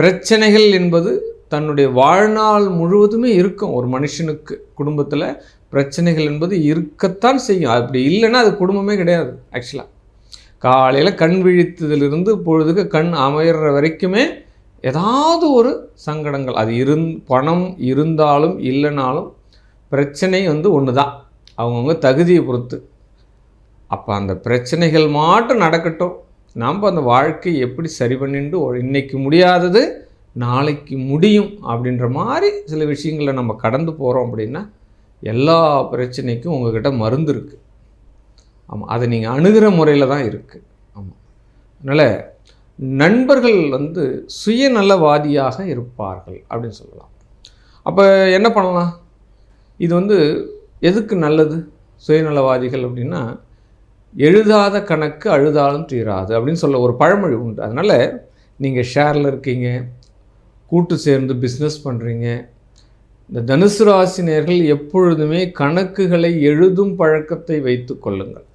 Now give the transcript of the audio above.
பிரச்சனைகள் என்பது தன்னுடைய வாழ்நாள் முழுவதுமே இருக்கும். ஒரு மனுஷனுக்கு குடும்பத்தில் பிரச்சனைகள் என்பது இருக்கத்தான் செய்யும். அப்படி இல்லைன்னா அது குடும்பமே கிடையாது ஆக்சுவலாக காலையில் கண் விழித்ததிலிருந்து பொழுதுக்கு கண் அமையிற வரைக்குமே ஏதாவது ஒரு சங்கடங்கள். அது இருந் பணம் இருந்தாலும் இல்லைனாலும் பிரச்சனை வந்து ஒன்று தான் அவங்கவுங்க தகுதியை பொறுத்து. அப்போ அந்த பிரச்சனைகள் மாட்டும் நடக்கட்டும். நாம் அந்த வாழ்க்கையை எப்படி சரி பண்ணிட்டு இன்றைக்கு முடியாதது நாளைக்கு முடியும் அப்படின்ற மாதிரி சில விஷயங்களை நம்ம கடந்து போகிறோம் அப்படின்னா எல்லா பிரச்சனைக்கும் உங்ககிட்ட மருந்து இருக்குது ஆமாம் அதை நீங்கள் அணுகிற முறையில் தான் இருக்குது ஆமாம் அதனால் நண்பர்கள் வந்து சுயநலவாதியாக இருப்பார்கள் அப்படின்னு சொல்லலாம். அப்போ என்ன பண்ணலாம்? இது வந்து எதுக்கு நல்லது? சுயநலவாதிகள் அப்படின்னா எழுதாத கணக்கு அழுதாலும் தீராது அப்படின்னு சொல்ல ஒரு பழமொழி உண்டு. அதனால் நீங்கள் ஷேரில் இருக்கீங்க கூட்டு சேர்ந்து பிஸ்னஸ் பண்ணுறீங்க இந்த தனுசு ராசினியர்கள் எப்பொழுதுமே கணக்குகளை எழுதும் பழக்கத்தை வைத்து கொள்ளுங்கள்.